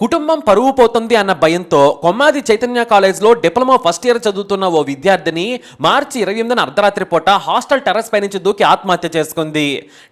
కుటుంబం పరువు పోతుంది అన్న భయంతో కొమ్మాది చైతన్య కాలేజ్లో డిప్లొమా ఫస్ట్ ఇయర్ చదువుతున్న ఓ విద్యార్థిని మార్చి ఇరవై ఎనిమిదిన అర్ధరాత్రి పూట హాస్టల్ టెర్రస్ పై నుంచి దూకి ఆత్మహత్య చేసుకుంది.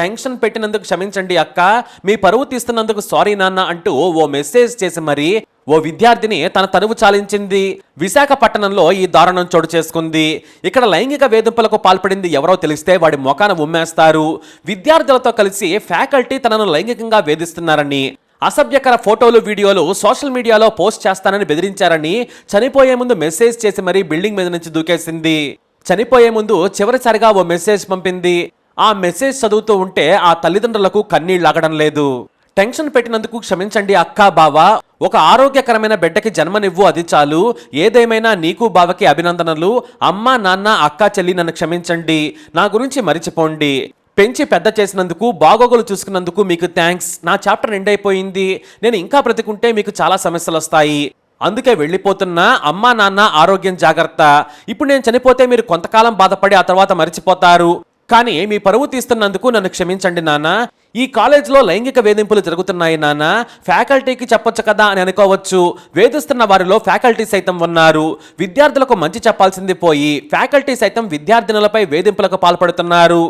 టెన్షన్ పెట్టినందుకు క్షమించండి అక్క మీ పరువు తీస్తున్నందుకు సారీ నాన్న అంటూ ఓ మెసేజ్ చేసి మరి ఓ విద్యార్థిని తన తనువు చాలించింది. విశాఖపట్నంలో ఈ దారుణం చోటు చేసుకుంది. ఇక్కడ లైంగిక వేధింపులకు పాల్పడింది ఎవరో తెలిస్తే వాడి మొఖాన ఉమ్మేస్తారు. విద్యార్థులతో కలిసి ఫ్యాకల్టీ తనను లైంగికంగా వేధిస్తున్నారని అసభ్యకర ఫోటోలు వీడియోలు సోషల్ మీడియాలో పోస్ట్ చేస్తానని బెదిరించారని చనిపోయే ముందు మెసేజ్ చేసి మరీ బిల్డింగ్ మీద నుంచి దూకేసింది. చనిపోయే ముందు చివరిసారిగా ఓ మెసేజ్ పంపింది. ఆ మెసేజ్ చదువుతూ ఉంటే ఆ తల్లిదండ్రులకు కన్నీళ్ళగడం లేదు. టెన్షన్ పెట్టినందుకు క్షమించండి అక్కా బావ. ఒక ఆరోగ్యకరమైన బిడ్డకి జన్మనివ్వు అది చాలు. ఏదేమైనా నీకు బావకి అభినందనలు. అమ్మ నాన్న అక్కా చెల్లి నన్ను క్షమించండి. నా గురించి మరిచిపోండి. పెంచి పెద్ద చేసినందుకు బాగోగులు చూసుకున్నందుకు మీకు థ్యాంక్స్ నా చాప్టర్ ఎండ్ అయిపోయింది నేను ఇంకా బ్రతికుంటే మీకు చాలా సమస్యలు వస్తాయి అందుకే వెళ్ళిపోతున్నా అమ్మా నాన్న ఆరోగ్యం జాగ్రత్త. ఇప్పుడు నేను చనిపోతే మీరు కొంతకాలం బాధపడి ఆ తర్వాత మరిచిపోతారు. కానీ మీ పరువు తీస్తున్నందుకు నన్ను క్షమించండి నాన్న. ఈ కాలేజ్లో లైంగిక వేధింపులు జరుగుతున్నాయి నాన్న. ఫ్యాకల్టీకి చెప్పొచ్చు కదా అని అనుకోవచ్చు. వేధిస్తున్న వారిలో ఫ్యాకల్టీ సైతం ఉన్నారు. విద్యార్థులకు మంచి చెప్పాల్సింది పోయి ఫ్యాకల్టీ సైతం విద్యార్థినులపై వేధింపులకు పాల్పడుతున్నారు.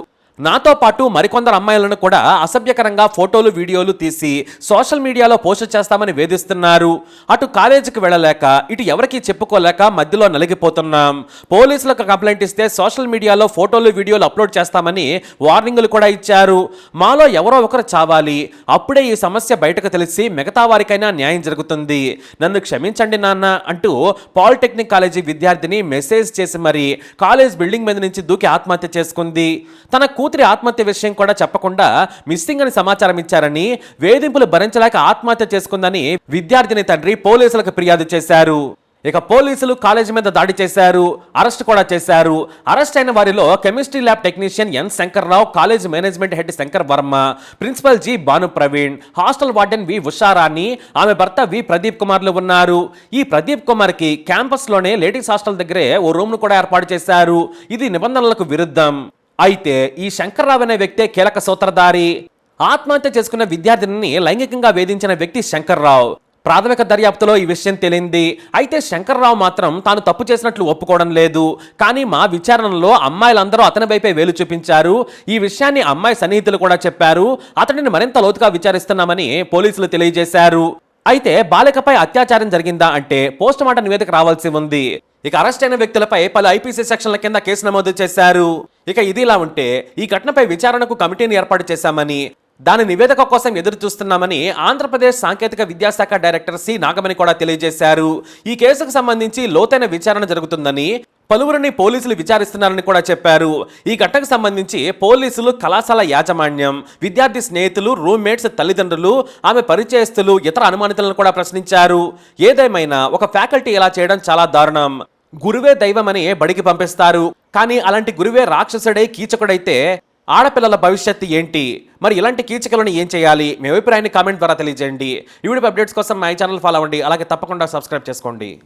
నాతో పాటు మరికొందరు అమ్మాయిలను కూడా అసభ్యకరంగా ఫోటోలు వీడియోలు తీసి సోషల్ మీడియాలో పోస్ట్ చేస్తామని వేధిస్తున్నారు. అటు కాలేజీకి వెళ్ళలేక ఇటు ఎవరికీ చెప్పుకోలేక మధ్యలో నలిగిపోతున్నాం. పోలీసులకు కంప్లైంట్ ఇస్తే సోషల్ మీడియాలో ఫోటోలు వీడియోలు అప్లోడ్ చేస్తామని వార్నింగులు కూడా ఇచ్చారు. మాలో ఎవరో ఒకరు చావాలి. అప్పుడే ఈ సమస్య బయటకు తెలిసి మిగతా వారికైనా న్యాయం జరుగుతుంది. నన్ను క్షమించండి నాన్న అంటూ పాలిటెక్నిక్ కాలేజీ విద్యార్థిని మెసేజ్ చేసి మరి కాలేజ్ బిల్డింగ్ మీద నుంచి దూకి ఆత్మహత్య చేసుకుంది. తన కూతురు ఆత్మహత్య విషయం కూడా చెప్పకుండా మిస్సింగ్ అని సమాచారం ఇచ్చారని వేధింపులు భరించలేక ఆత్మహత్య చేసుకుందని విద్యార్థిని తండ్రి పోలీసులకు ఫిర్యాదు చేశారు. ఇక పోలీసులు కాలేజీ మీద దాడి చేశారు అరెస్ట్ కూడా చేశారు. అరెస్ట్ అయిన వారిలో chemistry lab technician N Shankarrao college management head Shankar Varma principal G Bhanu Praveen hostel warden V Usharani ఆమె భర్త వి ప్రదీప్ కుమార్లు ఉన్నారు. ఈ ప్రదీప్ కుమార్కి లేడీస్ హాస్టల్ దగ్గరే ఓ రూమ్ను కూడా ఏర్పాటు చేశారు. ఇది నిబంధనలకు విరుద్ధం. అయితే ఈ శంకర్రావు అనే వ్యక్తే కీలక సూత్రధారి. ఆత్మహత్య చేసుకున్న విద్యార్థిని లైంగికంగా వేధించిన వ్యక్తి శంకర్రావు. ప్రాథమిక దర్యాప్తులో ఈ విషయం తేలింది. అయితే శంకర్రావు మాత్రం తాను తప్పు చేసినట్లు ఒప్పుకోవడం లేదు. కానీ మా విచారణలో అమ్మాయిలందరూ అతని వైపే వేలు చూపించారు. ఈ విషయాన్ని అమ్మాయి సన్నిహితులు కూడా చెప్పారు. అతడిని మరింత లోతుగా విచారిస్తున్నామని పోలీసులు తెలియజేశారు. అయితే బాలికపై అత్యాచారం జరిగిందా అంటే పోస్టుమార్టం నివేదిక రావాల్సి ఉంది. ఇక అరెస్ట్ అయిన వ్యక్తులపై పలు ఐపీసీ సెక్షన్ల కింద కేసు నమోదు చేశారు. ఇక ఇదిలా ఉంటే ఈ ఘటనపై విచారణకు కమిటీని ఏర్పాటు చేశామని దాని నివేదిక కోసం ఎదురు చూస్తున్నామని ఆంధ్రప్రదేశ్ సాంకేతిక విద్యాశాఖ డైరెక్టర్ సి. నాగమణి కూడా తెలియజేశారు. ఈ కేసుకు సంబంధించి లోతైన విచారణ జరుగుతుందని పలువురిని పోలీసులు విచారిస్తున్నారని కూడా చెప్పారు. ఈ ఘటనకు సంబంధించి పోలీసులు కళాశాల యాజమాన్యం విద్యార్థి స్నేహితులు రూమ్మేట్స్ తల్లిదండ్రులు ఆమె పరిచయస్తులు ఇతర అనుమానితులను కూడా ప్రశ్నించారు. ఏదేమైనా ఒక ఫ్యాకల్టీ ఇలా చేయడం చాలా దారుణం. గురువే దైవమని బడికి పంపిస్తారు. కానీ అలాంటి గురువే రాక్షసుడై కీచకుడైతే ఆడపిల్లల భవిష్యత్తు ఏంటి? మరి ఇలాంటి కీచకలను ఏం చేయాలి? మీ అభిప్రాయాన్ని కామెంట్ ద్వారా తెలియజేయండి. యూట్యూబ్ అప్డేట్స్ కోసం మై ఛానల్ ఫాలో అవ్వండి. అలాగే తప్పకుండా సబ్స్క్రైబ్ చేసుకోండి.